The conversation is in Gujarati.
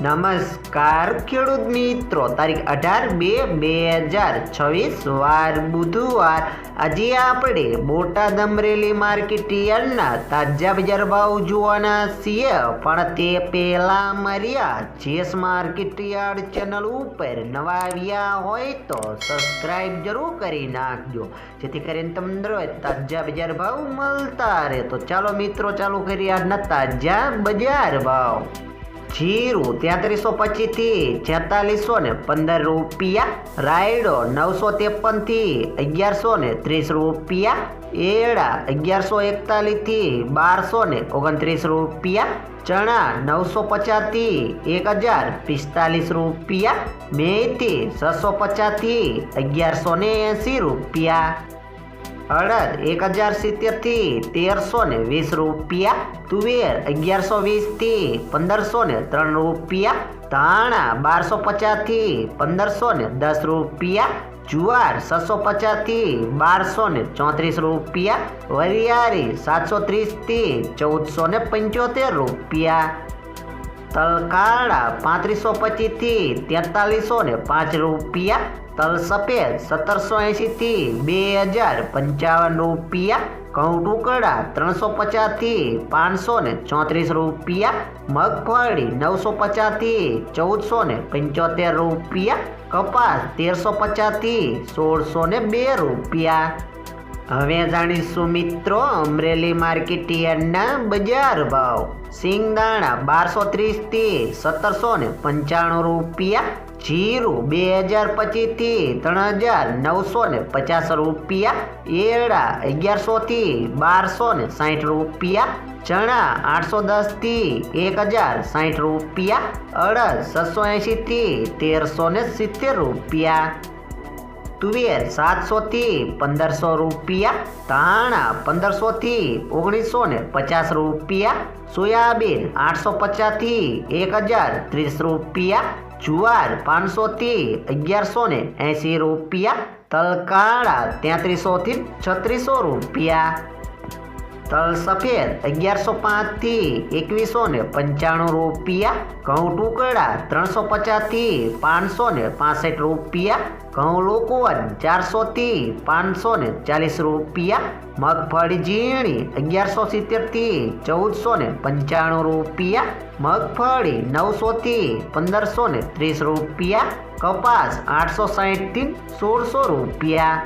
નમસ્કાર, ખેડૂત મિત્રો. તારીખ અઢાર બે બે હજાર છવ્વીસ, વાર બુધવાર. આજે આપણે બોટાદ અમરેલી માર્કેટ યાર્ડના તાજા બજાર ભાવ જોવાના છીએ. પણ તે પહેલાં મર્યા, જેસ માર્કેટ યાર્ડ ચેનલ ઉપર નવા આવ્યા હોય તો સબસ્ક્રાઇબ જરૂર કરી નાખજો. જેથી કરીને તમને તાજા બજાર ભાવ મળતા રહે. તો ચાલો મિત્રો, ચાલુ કરીએ આજના તાજા બજાર ભાવ. જીરું તેત્રીસો પચીસથી છેતાલીસો ને પંદર રૂપિયા, રાયડો નવસો ત્રેપનથી અગિયારસો ને ત્રીસ રૂપિયા, એડા અગિયારસો એકતાલીસથી બારસો ને ઓગણત્રીસ રૂપિયા, ચણા નવસો પચાસથી એક હજાર પિસ્તાલીસ રૂપિયા, મેથી છસો પચાસથી અગિયારસો ને એંસી રૂપિયા. અડદ એક હજાર સિત્તેરથી તેરસો ને વીસ રૂપિયા તુવેર અગિયારસો વીસથી પંદરસો ને ત્રણ રૂપિયા, ધાણા બારસો પચાસથી પંદરસો ને દસ રૂપિયા, જુવાર છસો પચાસથી બારસો ને ચોત્રીસ રૂપિયા વરિયારી સાતસો ત્રીસથી ચૌદસો ને પંચોતેર રૂપિયા. તલકાળા પાંત્રીસો પચીસથી તેતાલીસો ને પાંચ રૂપિયા તલ સફેદ સત્તરસો એંશીથી બે હજાર પંચાવન રૂપિયા ઘઉં ટુકડા ત્રણસો પચાસથી પાંચસો ને ચોત્રીસ રૂપિયા, મગફળી નવસો પચાસથી ચૌદસો ને પંચોતેર રૂપિયા, કપાસ તેરસો પચાસથી સોળસો ને બે રૂપિયા. હવે જાણીશું મિત્રો અમરેલી માર્કેટ યાર્ડના બજાર ભાવ. સિંગદાણા બારસો ત્રીસથી સત્તરસો ને પંચાણું રૂપિયા, જીરું બે હજાર પચીસથી ત્રણ હજાર નવસો ને પચાસ રૂપિયા, એરડા અગિયારસોથી બારસો ને સાઠ રૂપિયા, ચણા આઠસો દસથી એક હજાર સાઠ રૂપિયા, અડદ છસો એંશીથી તેરસો ને સિત્તેર રૂપિયા. તુવેર સાતસોથી પંદરસો રૂપિયા ધાણા પંદરસોથી ઓગણીસો ને પચાસ રૂપિયા, સોયાબીન આઠસો પચાસથી એક હજાર ત્રીસ રૂપિયા, જુવાર પાંચસોથી અગિયારસો ને એંસી રૂપિયા, તલકાળા તેત્રીસોથી છત્રીસો રૂપિયા. તલ સફેદ અગિયારસો પાંચથી એકવીસો ને પંચાણું રૂપિયા, ઘઉં ટુકડા ત્રણસો પચાસથી પાંચસો ને પાસઠ રૂપિયા, ઘઉં લોકવન ચારસોથી પાંચસો ને ચાલીસ રૂપિયા, મગફળી ઝીણી અગિયારસો સિત્તેરથી ચૌદસો ને પંચાણું રૂપિયા, મગફળી નવસોથી પંદરસો ને ત્રીસ રૂપિયા, કપાસ આઠસો સાહીઠથી સોળસો રૂપિયા.